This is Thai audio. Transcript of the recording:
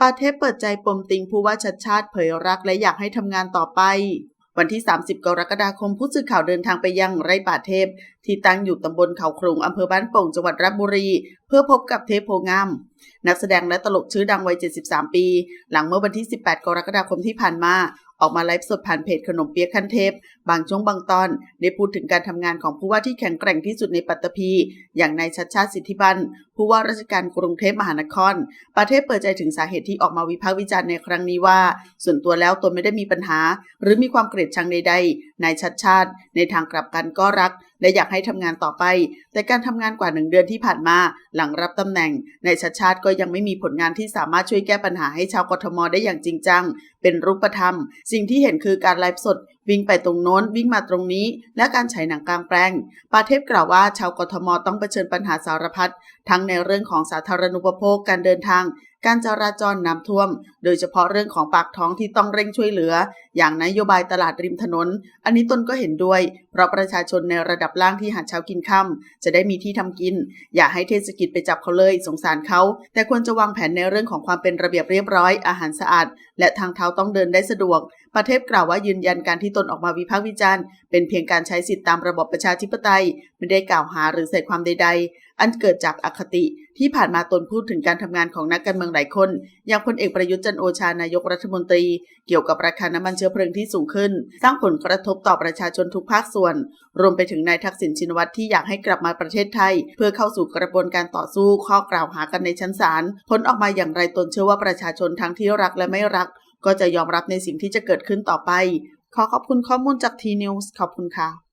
ปาเทพเปิดใจปมติงผู้ว่าชัดชาติเผยรักและอยากให้ทำงานต่อไป วันที่ 30 กรกฎาคมผู้สื่อข่าวเดินทางไปยังไร่ป่าเทพ ที่ตั้งอยู่ตำบลเขาครุงอำเภอบ้านโป่งจังหวัดราชบุรี เพื่อพบกับเทพโพงาม นักแสดงและตลกชื่อดังวัย 73 ปี หลังเมื่อวันที่ 18 กรกฎาคมที่ผ่านมาออกมาไลฟ์สดผ่านเพจขนมเปี๊ยกขั้นเทพ บางช่วงบางตอน ได้พูดถึงการทำงานของผู้ว่าที่แข็งแกร่งที่สุดในปัตตภีอย่างนายชัดชาติสิทธิบัน ผู้ว่าราชการกรุงเทพมหานคร ประเทศเปิดใจถึงสาเหตุที่ออกมาวิพากษ์วิจารณ์ในครั้งนี้ว่า ส่วนตัวแล้วตนไม่ได้มีปัญหา หรือมีความเกลียดชังใดๆ นายชัดชาติ ในทางกลับกันก็รัก และอยากให้ทำงานต่อไป แต่การทำงานกว่าหนึ่งเดือนที่ผ่านมา หลังรับตำแหน่งนายชัดชาติก็ยังไม่มีผลงานที่สามารถช่วยแก้ปัญหาให้ชาวกทมได้อย่างจริงจัง เป็นรูปธรรม สิ่งที่เห็นคือการไลฟ์สด วิ่งไปตรงโน้นวิ่งมาตรงนี้ และการฉายหนังกลางแปลง ปาเทพกล่าวว่าชาวกทมต้องเผชิญปัญหาสารพัดทั้งในเรื่องของสาธารณูปโภคการเดินทาง การจราจรน้ำท่วม โดยเฉพาะเรื่องของปากท้องที่ต้องเร่งช่วยเหลือ อย่างนโยบายตลาดริมถนน อันนี้ตนก็เห็นด้วย ราะประชาชนในระดับล่างที่หาเช้ากินค่ำจะได้มีที่ทำกิน อย่าให้เทศกิจไปจับเขาเลยสงสารเขา แต่ควรจะวางแผนในเรื่องของความเป็นระเบียบเรียบร้อย อาหารสะอาด และทางเท้าต้องเดินได้สะดวกประเทศกล่าวว่ายืนยันการที่ตนออกมาวิพากษ์วิจารณ์ เป็นเพียงการใช้สิทธิตามระบบประชาธิปไตย ไม่ได้กล่าวหาหรือใส่ความใด ๆ อันเกิดจากอคติที่ผ่านมาตนพูดถึงการทำงานของนักการเมืองหลายคน อย่างพลเอกประยุทธ์จันโอชานายกรัฐมนตรี เกี่ยวกับราคาน้ำมันเชื้อเพลิงที่สูงขึ้น สร้างผลกระทบต่อประชาชนทุกภาคส่ววน รวมไปถึงนายทักษิณชินวัตรที่อยากให้กลับมาประเทศไทย เพื่อเข้าสู่กระบวนการต่อสู้ข้อกล่าวหากันในชั้นศาลผลออกมาอย่างไรตนเชื่อว่าประชาชนทั้งที่รักและไม่รัก ก็จะยอมรับในสิ่งที่จะเกิดขึ้นต่อไป ขอขอบคุณข้อมูลจากทีนิวส์ขอบคุณค่ะ